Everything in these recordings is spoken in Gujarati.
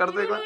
કરતો એકવાર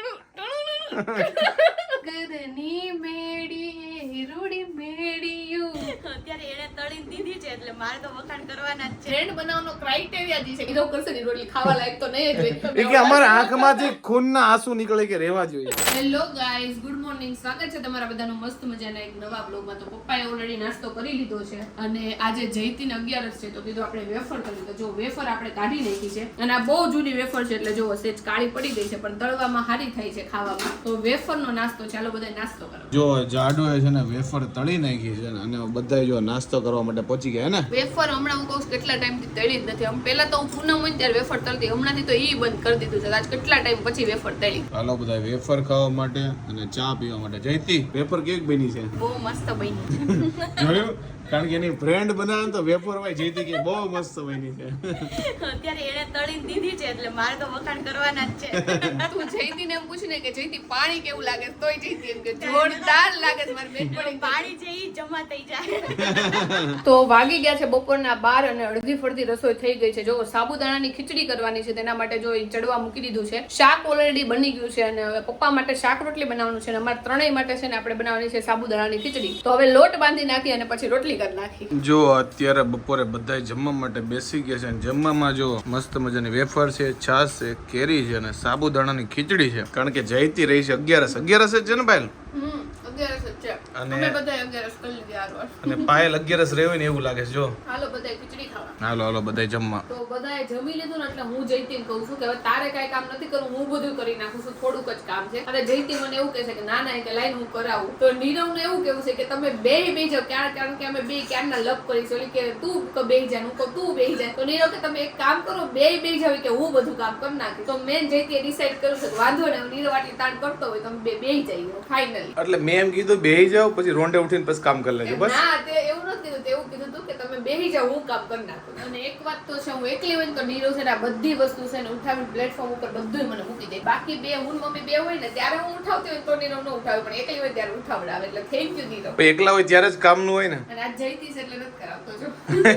ઘરની મેડી હિરુડી મેડિયું અત્યારે એને તળીને દીધી છે એટલે મારે તો વખાણ કરવાના જ છે. ટ્રેન્ડ બનાવવાનો ક્રાઇટેરિયા જે છે એ કરશે ની રોટલી ખાવા લાયક તો નહીં જ હોય. કે અમારા આંખમાંથી ખૂનના આંસુ નીકળે કે રહેવા જોઈએ. હેલો ગાઈસ ગુડ મોર્નિંગ સ્વાગત છે તમારા બધાનું મસ્ત મજાના એક નવા બ્લોગમાં તો પપ્પાએ ઓલરેડી નાસ્તો કરી લીધો છે અને આજે જયતીન અગિયારસ છે તો કીધું આપણે વેફર કરી તો જો વેફર આપણે કાઢી નાખી છે અને આ બહુ જૂની વેફર છે એટલે જો સેજ કાળી પડી ગઈ છે પણ તળવામાં સારી થાય છે ખાવામાં. તો વેફરનો નાસ્તો ચાલો બધા નાસ્તો કરો. જો જાડો છે ને વેફર તળી નાખી છે અને બધા જો નાસ્તો કરવા માટે પહોંચી ગયા ને? વેફર હમણાં હું કહું કેટલા ટાઈમથી તળી જ નથી. આમ પહેલા તો હું પૂનમ હોય ત્યારે વેફર તળતી હમણાંથી તો એ બંધ કરી દીધું છે. આજ કેટલા ટાઈમ પછી વેફર તળી? ચાલો બધા વેફર ખાવા માટે અને ચા પીવા માટે. જયતી પેપર કેક બની છે? બહુ મસ્ત બની છે. જોયું? કારણ કે એની બ્રેન્ડ બનાવે તો વેપોર હોય જયતી કે બહુ મસ્ત બની છે. અત્યારે એને તળી દીધી છે એટલે મારે તો વખાણ કરવાના જ છે. તું જયતીને એમ પૂછને કે જયતી પાણી કેવું લાગે? તોય જયતી એમ કે જોરદાર લાગે છે મારી બેન પાણી છે ઈ જમા થઈ જાય. તો વાગી ગયા છે બપોરના બાર અને અડધી ફડધી રસોઈ થઈ ગઈ છે. જો સાબુદાણાની ખીચડી કરવાની છે તેના માટે જો ઈ ચડવા મૂકી દીધું છે. શાક ઓલરેડી બની ગયું છે અને હવે પપ્પા માટે શાક રોટલી બનાવવાનું છે અને અમારે ત્રણેય માટે છે ને આપણે બનાવવાની છે સાબુદાણાની ખીચડી. તો હવે લોટ બાંધી નાખી અને પછી રોટલી કરી નાખી. જો અત્યારે બપોરે બધા જમવા માટે બેસી ગયા છે અને જમવામાં જો મસ્ત મજાની વેફર છે છાશ છે કેરી છે અને સાબુદાણાની ખીચડી છે. કારણ કે જયતી રહી છે અગિયારસ. અગિયારસ જ છે ને ભાઈ છે. અને- અને પાયલ અગિયારસ રહેવી ને એવું લાગે છે જો. હાલો બધાય ખીચડી ખાવા. હાલો હાલો બધાય જમવા. તો બધાય જમી લીધું ને એટલે હું જયતીને કહું છું કે હવે તારે કાંઈ કામ નથી કરવું હું બધું કરી નાખું છું થોડુંક જ કામ છે. અને જયતી મને એવું કહે છે કે ના ના કે લાઈન હું કરાવું. તો નીરવને એવું કેવું છે કે તમે બે બે જાવ ક્યાં કારણ કે અમે બે ક્યારના લપ કરી છે. કે તું ક બે જાય હું કહું તું બેહી જાય તો નીરવ કે તમે એક કામ કરો બે બે જાવ કે હું બધું કામ કરી નાખી તો મેં જયતીએ ડિસાઈડ કર્યું છે વાંધો ને નીરવ આટલી તાણ કરતો હોય તમે બે બે જઈએ ફાઇનલી એટલે મેં એમ કીધું બેહી જાઓ પછી રોંડે ઉઠીને પછી કામ કરી લેજો બસ. ના તે એવું નથી કીધું એવું કીધું હતું કે તમે બેહી જાઓ હું કામ કરી નાખું. અને એક વાત તો છે હું એકલી હોય તો નીરો છે આ બધી વસ્તુ છે ને ઉઠાવીને પ્લેટફોર્મ ઉપર બધું મને મૂકી દે. બાકી બે હું મમ્મી બે હોય ને ત્યારે હું ઉઠાવતી હોય તો નીરો ન ઉઠાવે પણ એકલી હોય ત્યારે ઉઠાવડાવે. એટલે થેન્ક યુ નીરો એકલા હોય ત્યારે જ કામનું હોય ને. અને આજ જઈતી છે એટલે નથી કરાવતો જો.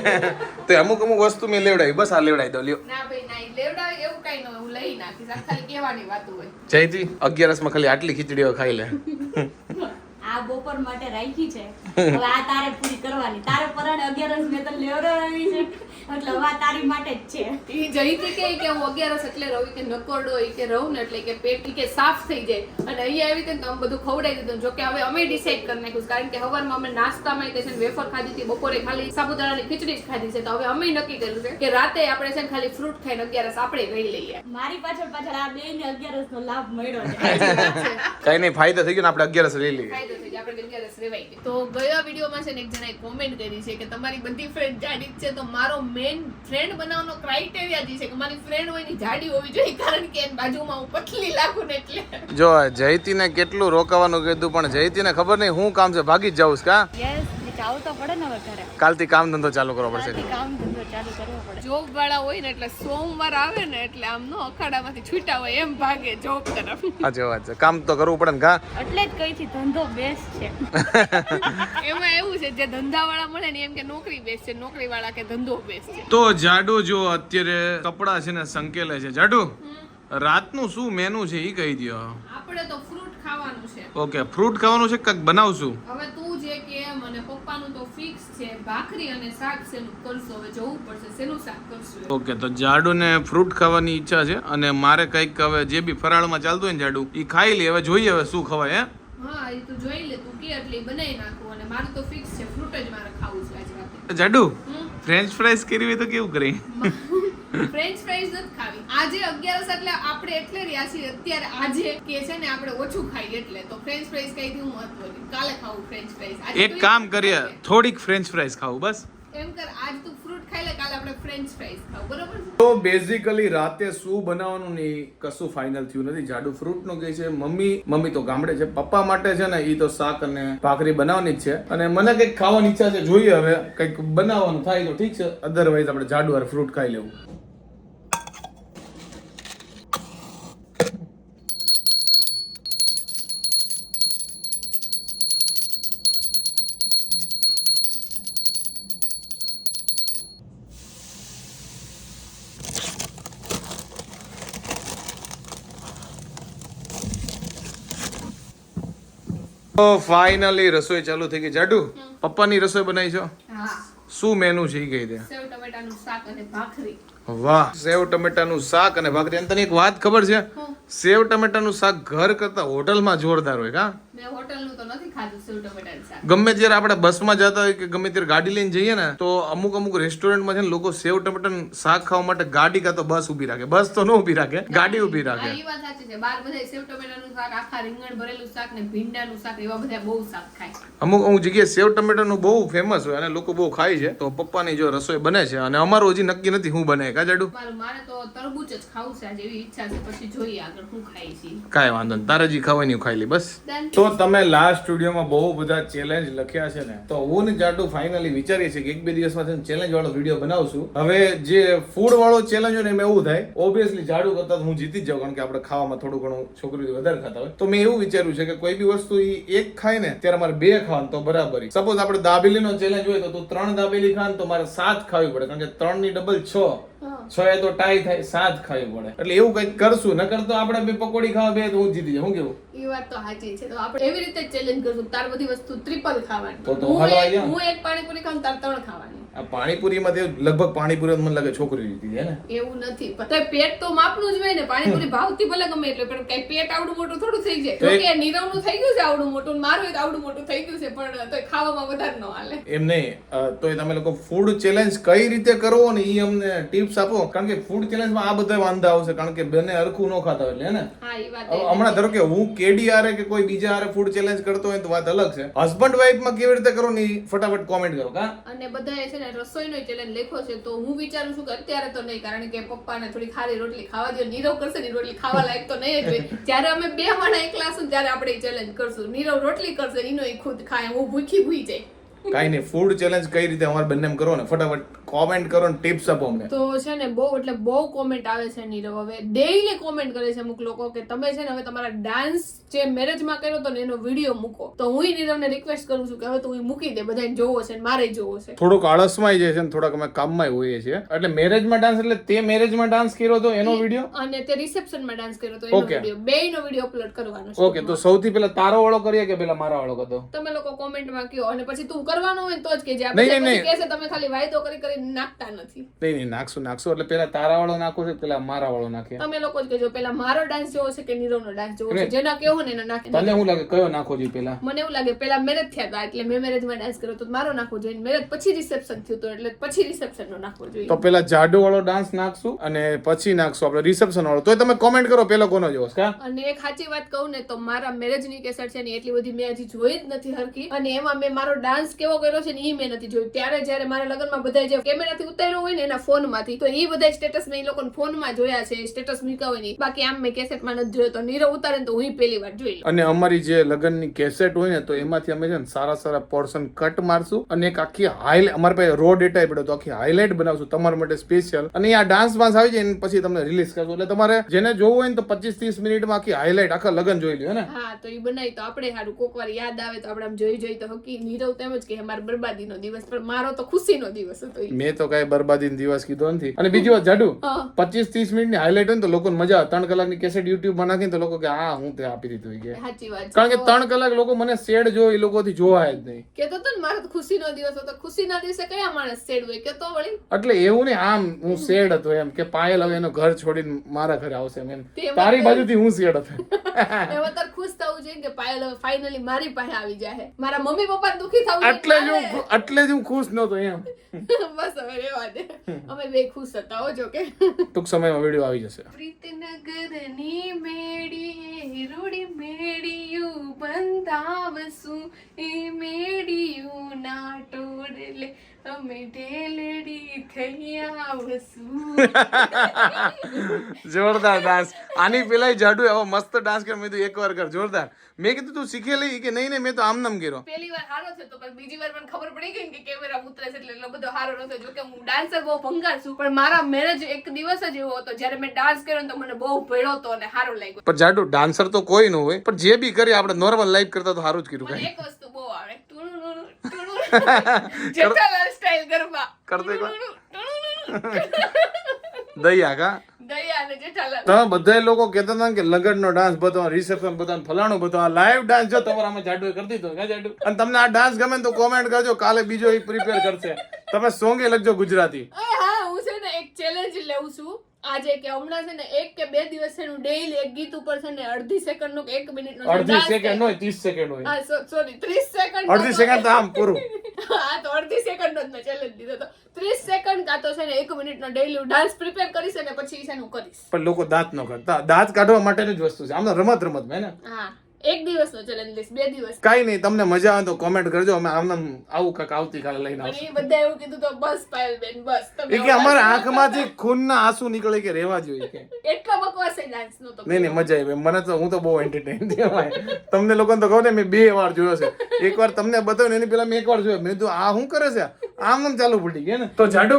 તો અમુક અમુક વસ્તુ મેં લેવડાવી બસ આ લેવડાવી દો લ્યો. ના ભાઈ ના લેવડાવે એવું કઈ ન હોય હું લઈ નાખીશ. આ ખાલી કહેવાની વાત હોય. જયતી અગિયારસમાં ખાલી આટલી ખીચડીઓ ખાઈ લે. આ બપોર માટે રાખી છે. હવે આ તારે પૂરી કરવાની. તારે પરાણે અગિયાર મેં તો લેવડાવી છે. એટલે આ તારી માટે જ છે. ઈ જઈતી કે કે હું અગિયારસ એટલે રહું કે નકોરડો ઈ કે રહું ને એટલે કે પેટ કે સાફ થઈ જાય. અને અહીંયા આવી રીતે તો આમ બધું ખવડાવી દીધું જો કે હવે અમે ડિસાઈડ કરી નાખ્યું કારણ કે હવારમાં અમે નાસ્તામાં તે છે ને વેફર ખાધી હતી બપોરે ખાલી સાબુદાણાની ખીચડી જ ખાધી છે. તો હવે અમે નક્કી કર્યું છે કે રાતે આપણે છે ને ખાલી ફ્રૂટ ખાઈને અગિયારસ આપણે ગઈ લઈએ. મારી પાછળ પાછળ આ બે ને અગિયારસ નો લાભ મળ્યો છે. કઈ નહીં ફાયદો થઈ ગયો ને આપણે અગિયારસ લઈ લઈએ. ફાયદો થઈ ગયો આપણે અગિયારસ રેવાઈ ગઈ તો ગયા વિડીયોમાં છે ને એક જણાએ કોમેન્ટ કરી છે કે તમારી બધી ફ્રેન્ડ જાડી છે તો મારો મેન ફ્રેન્ડ બનાવવાનો ક્રાઇટેરિયા જે છે કે મારી ફ્રેન્ડ હોયની જાડી હોવી જોઈએ કારણ કે એની બાજુમાં હું પતલી લાગુ ને એટલે. જો જયતીને કેટલું રોકાવાનું કીધું પણ જયતીને ખબર નહીં હું કામ છે ભાગી જ જાઉં કા? યસ જાવ તો પડે ને હવે ઘરે. કાલથી કામ ધંધો ચાલુ કરવો પડશે. કામ ધંધો ચાલુ કરવો જોબ વાળા હોય ને એટલે સોમવાર આવે ને એટલે આમ નો અખાડામાંથી છૂટા હોય એમ ભાગે જોબ તરફ. સાચી વાત છે. કામ તો કરવું પડે ને કા એટલે જ કહી છે ધંધો બેસ્ટ છે. એમાં એવું છે જે ધંધા વાળા મળે ને એમ કે નોકરી બેસ્ટ છે નોકરી વાળા કે ધંધો બેસ્ટ છે. તો જાડુ જો અત્યારે કપડા છે ને સંકેલે છે. જાડુ રાતનું શું મેનુ છે એ કહી દો આપણે તો ફ્રૂટ ખાવાનું છે. ઓકે ફ્રૂટ ખાવાનું છે કંઈક બનાવશું? હવે તું અને તો ફિક્સ છે ભાખરી અને શાક શેનું કરશો હવે જોવું પડશે શેનું શાક કરશું? ઓકે તો જાડુને ફ્રૂટ ખાવાની ઈચ્છા છે અને મારે કંઈક હવે જે બી ફરાળમાં ચાલતું હોય ને જાડુ એ ખાઈ લે હવે જોઈએ હવે શું ખવાય હે? હા એ તો જોઈ લે તું કે એટલે બનાવી નાખું અને મારું તો ફિક્સ છે ફ્રૂટ જ મારે ખાવું છે આજે રાતે. જાડુ? ફ્રેન્ચ ફ્રાઈસ કરવી હોય તો કેવું કરી? ફ્રેન્ચ ફ્રાઈઝ નથી ખાવી. આજે અગિયારસ એટલે આપણે એટલે રહ્યા છીએ. અત્યારે આજે કે છે ને આપણે ઓછું ખાઈએ એટલે. તો ફ્રેન્ચ ફ્રાઈઝ કઈ થી મહત્વની કાલે ખાવું ફ્રેન્ચ ફ્રાઈઝ એક કામ કરીએ થોડીક ફ્રેન્ચ ફ્રાઈઝ ખાવું બસ. એમ કર આજ તું ફ્રૂટ ખાઈ લે કાલે આપણે ફ્રેન્ચ ફ્રાઈઝ ખાવું. બરોબર તો બેઝિકલી રાતે શું બનાવવાનું ને કશું ફાઇનલ થયું નથી. જાડુ ફ્રૂટનું કહે છે મમ્મી મમ્મી તો ગામડે છે પપ્પા માટે છે ને એ તો શાક અને ભાખરી બનાવવાની જ છે. અને મને કંઈક ખાવાની ઈચ્છા છે જોઈએ હવે કંઈક બનાવવાનું થાય તો ઠીક છે. અધરવાઇઝ આપણે જાડુ ફ્રૂટ ખાઈ લેવું. તો ફાઇનલી રસોઈ ચાલુ થઈ ગઈ. જાડુ પપ્પાની રસોઈ બનાવી છો? શું મેનુ છે એ કહી દે. સેવ ટમેટાનું શાક અને ભાખરી. વાહ. સેવ ટમેટાનું શાક અને ભાખરી. અને તને એક વાત ખબર છે? સેવ ટમેટાનું શાક ઘર કરતા હોટલમાં જોરદાર હોય કા મેં હોટલનું તો નથી ખાધું સેવ ટમેટાનું શાક. ગમે ત્યારે આપણે બસમાં જતા હોય કે ગમે ત્યારે ગાડી લઈને જઈએ ને તો અમુક અમુક રેસ્ટોરન્ટમાં છે ને લોકો સેવ ટમેટાનું શાક ખાવા માટે ગાડી કાં તો બસ ઊભી રાખે. બસ તો ન ઊભી રાખે ગાડી ઊભી રાખે. ઈ વાત સાચી છે. બાર બધા સેવ ટમેટાનું શાક આખા રીંગણ ભરેલું શાક ને ભીંડાનું શાક એવા બધા બહુ શાક ખાય. અમુક અમુક જગ્યાએ સેવ ટમેટાનું બહુ ફેમસ હોય અને લોકો બહુ ખાય છે. તો પપ્પાની જો રસોઈ બને છે અને અમારું હજી નક્કી નથી હું બને કા જાડુ? મારે તો તરબૂચ જ ખાવું છે આજે એવી ઈચ્છા છે પછી જોઈએ આગળ હું ખાઈ છીએ કાંઈ વાંધો નહીં તારે જે ખાવાની ખાઈ લી બસ. તો તમે લાસ્ટ સ્ટુડિયોમાં બહુ બધા ચેલેન્જ લખ્યા છે ને તો હું ને જાડુ ફાઇનલી વિચારીએ છીએ કે એક બે દિવસમાં છે ચેલેન્જ વાળો વીડિયો બનાવશું. હવે જે ફૂડ વાળો ચેલેન્જ હોય ને એમાં એવું થાય ઓબ્વિયસલી જાડુ કરતા હું જીતી જ જાઉં કારણ કે આપણે ખાવામાં થોડું ઘણું છોકરીઓ વધારે ખાતા હોય. તો મેં એવું વિચાર્યું છે કે કોઈ બી વસ્તુ એ એક ખાય ને ત્યારે મારે બે ખાવાનું તો બરાબર સપોઝ આપણે દાબેલીનો ચેલેન્જ હોય તો તું ત્રણ દાબેલી ખાવાનું તો મારે સાત ખાવી પડે કારણ કે ત્રણની ડબલ છ. છ એ તો ટાઈ થાય સાત ખાવી પડે. એટલે એવું કંઈક કરશું, નકર તો આપણે બે પકોડી ખાવા બે તો હું જીતી હું કેવું? ઈ વાત તો સાચી છે. તો આપણે એવી રીતે ચેલેન્જ કરશું. તાર બધી વસ્તુ ટ્રિપલ ખાવાની. તો તો હું એક- હું એક પાણીપુરી ખાઉં તાર ત્રણ ખાવાની. આ પાણીપુરીમાં તે લગભગ પાણીપુરી મને લાગે છોકરી જીતી જાય ને? એવું નથી. પણ પેટ તો માપનું જ હોય ને. પાણીપુરી ભાવતી ભલે ગમે એટલે પણ કઈ પેટ આવડું મોટું થોડું થઈ જાય. તો કે નીરવનું થઈ ગયું છે આવડું મોટું મારું આવડું મોટું થઈ ગયું છે પણ તોય ખાવામાં વધારે ન હાલે. એમ નહીં. તોય તમે લોકો ફૂડ ચેલેન્જ કઈ રીતે કરવો ને એ અમને ટિપ્સ આપો. કારણ કે ફૂડ ચેલેન્જમાં આ બધા વાંધા આવશે. કારણ કે બંને હરખું ન ખાતા એટલે ને? હમણાં ધારો કે હું કેડી આરે કે કોઈ બીજા આરે ફૂડ ચેલેન્જ કરતો હોય તો વાત અલગ છે. હસબન્ડ વાઈફમાં કેવી રીતે કરો ની ફટાફટ કોમેન્ટ કરો કા અને બધાએ છે ને રસોઈનો ચેલેન્જ લખ્યો છે તો હું વિચારું છું કે અત્યારે તો નહીં કારણ કે પપ્પાને થોડી ખાલી રોટલી ખાવા દો નીરવ કરશે ને રોટલી ખાવા લાયક તો નહીં જ હોય. જ્યારે અમે બે માણા એકલા છું ને ત્યારે આપણે ચેલેન્જ કરશું. નીરવ રોટલી કરશે એનો એ ખુદ ખાય હું ભૂખી ભૂઈ જાય. કાઈ નહીં ફૂડ ચેલેન્જ કઈ રીતે અમારે બંને કરો ને ફટાફટ કોમેન્ટ કરો ને ટિપ્સ આપો અમને. તો છે ને બહુ એટલે બહુ કોમેન્ટ આવે છે નીરવ. હવે ડેઈલી કોમેન્ટ કરે છે અમુક લોકો કે તમે છે ને હવે તમારા ડાન્સ જે મેરેજમાં કર્યો તો ને એનો વીડિયો મૂકો. તો હું નીરવને રિક્વેસ્ટ કરું છું કે હવે તું ઈ મૂકી દે બધાને જોવો છે ને મારે જોવો છે. થોડુંક આળસમાં જાય છે ને થોડાક અમે કામમાં હોઈએ છીએ. એટલે મેરેજમાં ડાન્સ એટલે તે મેરેજમાં ડાન્સ કર્યો હતો એનો વીડિયો અને તે રિસેપ્શનમાં ડાન્સ કર્યો તો એનો. વીડિયો બેયનો વીડિયો અપલોડ કરવાનો છે. ઓકે તો સૌથી પહેલા તારો વાળો કરીએ કે પેલા મારા વાળો કરતો તમે લોકો કોમેન્ટમાં કયો અને પછી તું કરવાનો હોય તો જ કે જે આપણે પછી કહેશે તમે ખાલી વાયદો કરી કરી નાખતા નથી. નહીં નહીં નાખશું નાખશું. એટલે પેલા તારા વાળો નાખો છે પેલા મારા વાળો નાખે. તમે લોકો જ કહેજો પેલા મારો ડાન્સ જોવો છે કે નીરવનો ડાન્સ જોવો છે? જેના કેવો ને એના નાખે. તને હું લાગે કયો નાખો જોઈએ પેલા? મને એવું લાગે પેલા મેરેજ થયા હતા એટલે મેં મેરેજમાં ડાન્સ કર્યો તો મારો નાખવો જોઈએ. મેરેજ પછી રિસેપ્શન થયું હતું એટલે પછી રિસેપ્શન નો નાખવો જોઈએ. તો પેલા જાડો વાળો ડાન્સ નાખશું અને પછી નાખશું આપણે રિસેપ્શન વાળો. તો તમે કોમેન્ટ કરો પેલો કોનો જોવો છે, અને એક સાચી વાત કહું ને તો મારા મેરેજની કેસેટ છે ને એટલી બધી મેં હજી જોઈ જ નથી હરકી અને એમાં મેં મારો ડાન્સ કેવો કર્યો છે ને એ મેં નથી જોયું. ત્યારે જ્યારે મારા લગ્નમાં બધા જે કેમેરાથી ઉતાર્યો હોય ને એના ફોનમાંથી તો એ બધા સ્ટેટસ મેં એ લોકોને ફોનમાં જોયા છે સ્ટેટસ મૂક્યા હોય નહીં બાકી આમ મેં કેસેટમાં નથી જોયો તો નીરવ ઉતારે તો હું પહેલી વાર જોઈ અને અમારી જે લગ્નની કેસેટ હોય ને તો એમાંથી અમે છે ને સારા સારા પોર્શન કટ મારશું અને એક આખી હાઈલ અમારી પાસે રો ડેટા પડ્યો તો આખી હાઇલાઇટ બનાવશું તમારા માટે સ્પેશિયલ અને આ ડાન્સ વાન્સ આવી જાય પછી તમને રિલીઝ કરશું. એટલે તમારે જેને જોવું હોય ને તો પચીસ ત્રીસ મિનિટમાં આખી હાઇલાઇટ આખા લગ્ન જોઈ લ્યો ને? હા તો એ બનાવી તો આપણે સારું કોક વાર યાદ આવે તો આપણે આમ જોઈ જોઈ તો હકી. નીરવ તેમ જ કે મારો બરબાદીનો દિવસ પણ મારો તો ખુશીનો દિવસ હતો. મેં તો કઈ બરબાદી દિવસ કીધો નથી. અને બીજી વાત જાડુ પચીસ ત્રીસ મિનિટની હાઇલાઇટ હોય ને તો લોકો મજા ત્રણ કલાકની કેસેટ યુટ્યુબમાં નાખીને તો લોકો કે હા હું તે આપી દીધું કે. કારણ કે ત્રણ કલાક લોકો મને શેડ જો એ લોકોથી જોવાય જ નહીં. કેતો તો મારો ખુશી નો દિવસ હતો. ખુશીના દિવસે કયા માણસ શેડ હોય? કેતો વળી. એટલે એવું ને આમ હું શેડ હતો એમ કે પાયલ હવે એનું ઘર છોડીને મારા ઘરે આવશે. એમ તારી બાજુથી હું શેડ હતો. એમાં તાર ખુશ થવું જોઈએ કે પાયલ હવે ફાઇનલી મારી પાસે આવી જાય મારા મમ્મી પપ્પા દુખી થવું એટલે જ હું એટલે જ હું ખુશ નહોતો એમ. બસ હવે રેવા દે. અમે બે ખુશ હતા હો જો કે. ટૂંક સમયમાં વીડિયો આવી જશે. પ્રીતનગરની મેડીએ રૂડી મેડિયું બંધાવશું. એ મેડિયું ના ટોડલે ઢેલડી જોરદાર ડાન્સ આની પેલા જાડુ એવો મસ્ત ડાન્સ કર્યો. મેં એક એકવાર કર જોરદાર. મેં કીધું તું શીખેલી કે નહીં ને? મેં તો આમ નામ કર્યો. પહેલી વાર હારો છે તો પણ બીજી વાર મને ખબર પડી ગઈ કે કેમેરા ઉતરે છે એટલે બધો હારો નતો જો કે હું ડાન્સર બહુ ભંગાર છું પણ મારા મેરેજ એક દિવસ જ એવો હતો. જ્યારે મેં ડાન્સ કર્યો તો મને બહુ ભેળો હતો અને હારો લાગ્યો. પણ જાડુ ડાન્સર તો કોઈ ન હોય. પણ જે બી કરે આપણે નોર્મલ લાઈફ કરતા તો હારું જ કર્યું એક વસ્તુ બહુ આવે. ટુણું ટુણું જેઠાલાલ સ્ટાઇલ ગરબા કર દો એકવાર. ટુણું, ટુણું. દયા કા? તમે બધા લોકો કહેતા હતા કે લગન લગનનો ડાન્સ બતાવો રિસેપ્શન બતાવો ફલાણું બતાવો. લાઈવ ડાન્સ જો તમારામાં જાડુ કરી દીધો. કા જાડુ? અને તમને આ ડાન્સ ગમે ને તો કોમેન્ટ કરજો કાલે બીજો એ પ્રિપેર કરશે. તમે સોંગે લખજો ગુજરાતી. હા હું છે ને એક ચેલેન્જ લેવું છું. આજે કે હમણાં છે ને એક કે બે દિવસ છે હું ડેઈલી એક ગીત ઉપર છે ને અડધી સેકન્ડનું એક મિનિટનું અડધી સેકન્ડ હોય ત્રીસ સેકન્ડ હોય. હા સોરી ત્રીસ સેકન્ડ અડધી સેકન્ડ તો આમ પૂરું. હા તો અડધી સેકન્ડ નો જ મેં ચેલેન્જ દીધો તો. ત્રીસ સેકન્ડ કાં તો છે ને એક મિનિટ નો ડેઈલી ડાન્સ પ્રિપેર કરીશ અને પછી છે ને હું કરીશ. પણ લોકો દાંત નો કરતા દાંત કાઢવા માટેની જ વસ્તુ છે. આમ રમત રમત મેં ને? હા. એક દિવસ નો ચેલેન્જ લઈશ બે દિવસ. કાઈ નહીં તમને મજા આવે તો કોમેન્ટ કરજો અમે આમ આવું કાંઈક આવતીકાલે લઈને આવશું. બધા એવું કીધું તો બસ પાયલ બેન બસ. તમે કે અમારા આંખમાંથી ખૂનના આંસુ નીકળે કે રહેવા જોઈએ કે? એટલો બકવાસ ડાન્સ નો તો નહીં નહીં મજા આવી. મને તો હું તો બહુ એન્ટરટેન થયો તમને લોકોને તો કહું ને મેં બે વાર જોયો છે. એક વાર તમને બતાવ્યું એની પેલા મેં એક વાર જોયો. મેં તો આ શું કરે છે? આમ આમ ચાલુ પડી ગયા ને? તો જાડુ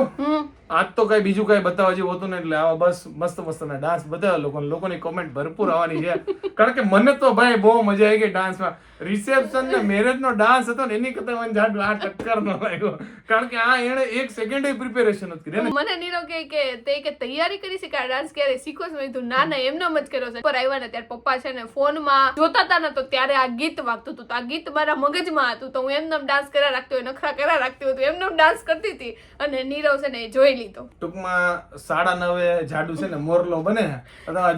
આજ તો કઈ બીજું કઈ બતાવવા જેવું હતું ને એટલે આવા બસ મસ્ત મસ્ત ના ડાન્સ બતાવ્યા લોકોને. લોકોની કોમેન્ટ ભરપૂર આવવાની છે. કારણ કે મને તો ભાઈ બહુ મજા આવી ગઈ ડાન્સમાં રિસેપ્શન ને મેરેજ નો ડાન્સ હતો ને એની કરતા મને જાડું આ ટક્કર નો લાગ્યો. કારણ કે આ એણે એક સેકન્ડ પ્રિપેરેશન નથી કરી. મને નીરવ કે કે તે કે તૈયારી કરી છે કે ડાન્સ ક્યારે? શીખો છો? મેં ના ના એમનો જ કર્યો છે. પર આવ્યા ને ત્યારે પપ્પા છે ને ફોનમાં જોતા હતા ને તો ત્યારે આ ગીત વાગતું હતું. આ ગીત મારા મગજમાં હતું. તો હું એમનેમ ડાન્સ કર્યા રાખતી હોય નખરા કર્યા રાખતી હોય એમને ડાન્સ કરતી હતી. અને નીરવ છે ને એ જોઈ લીધો. ટૂંકમાં સાડા નવે જાડુ છે ને મોરલો બને.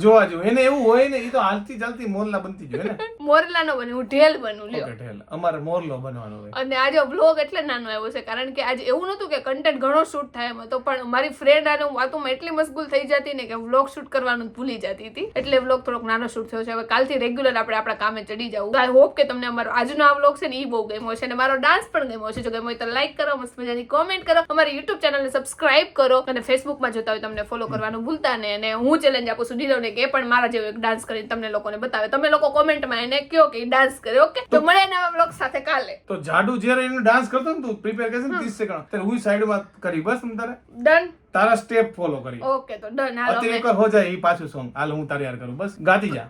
જોવા જેવું. એને એવું હોય ને એ તો હાલથી ચાલતી મોરલા બનતી જ હોય ને. મોરલાનો બને. હું ઢેલ બનું લ્યો. ઓકે ઠેલ. અમારે મોરલો બનવાનો હોય. અને આજે બ્લોગ એટલે નાનો આવ્યો છે કારણ કે આજે એવું નતું કે કન્ટેન્ટ ઘણો શૂટ થાય એમ હતો પણ મારી ફ્રેન્ડ અને હું વાતોમાં એટલી મશગુલ થઈ જતી ને કે વ્લોગ શૂટ કરવાનું ભૂલી જતી હતી. એટલે વ્લોગ થોડોક નાનો શૂટ થયો છે. હવે કાલથી રેગ્યુલર આપણે આપણા કામે ચડી જવું. આઈ હોપ કે તમને અમારો આજનો આ વ્લોગ છે ને એ બહુ ગમ્યો છે અને મારો ડાન્સ પણ ગમ્યો છે. જો ગમ્યો હોય તો લાઈક કરો મસ્ત મજાની કોમેન્ટ કરો. અમારી યુટ્યુબ ચેનલને સબસ્ક્રાઇબ કરો. અને ફેસબુકમાં જોતા હોય તમને ફોલો કરવાનું ભૂલતા નહીં. અને હું ચેલેન્જ આપું છું નીરવને કે પણ મારા જેવો એક ડાન્સ કરીને તમને લોકોને બતાવે. તમે લોકો કોમેન્ટમાં એને કહો કે ડાન્સ કરે ઓકે તો મળે નવા બ્લોગ સાથે કાલે. તો જાડુ જ્યારે એનું ડાન્સ કરતો ને તું પ્રિપેર કરશે ને ત્રીસ સેકન્ડ ત્યારે હું સાઈડમાં કરી બસ તમ તારે? ડન તારા સ્ટેપ ફોલો કરી. ઓકે તો ડન હાલો અત્યારે અમે. હો જાય એ પાછું સોંગ હાલ હું તારે યાર કરું બસ. ગાતી જા.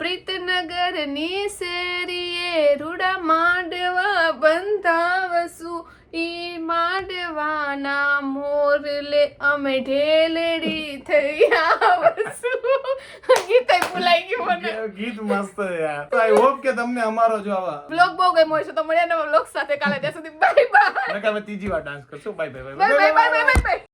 પ્રીતનગરની શેરીએ રૂડા માંડવા બંધાવશું ઈ માંડવાના મોરલે અમે ઢેલડી થઈ આવશું. ગીત ભૂલાઈ ગયું મને. ગીત મસ્ત યાર. તો આઈ હોપ કે તમને અમારો જો આવા બ્લોગ બહુ ગમ્યો છે તો મળ્યા નવા બ્લોગ સાથે. કાલે ત્યાં સુધી બાય બાય નકર અમે ત્રીજી વાર ડાન્સ કરશું. Bye bye bye bye bye bye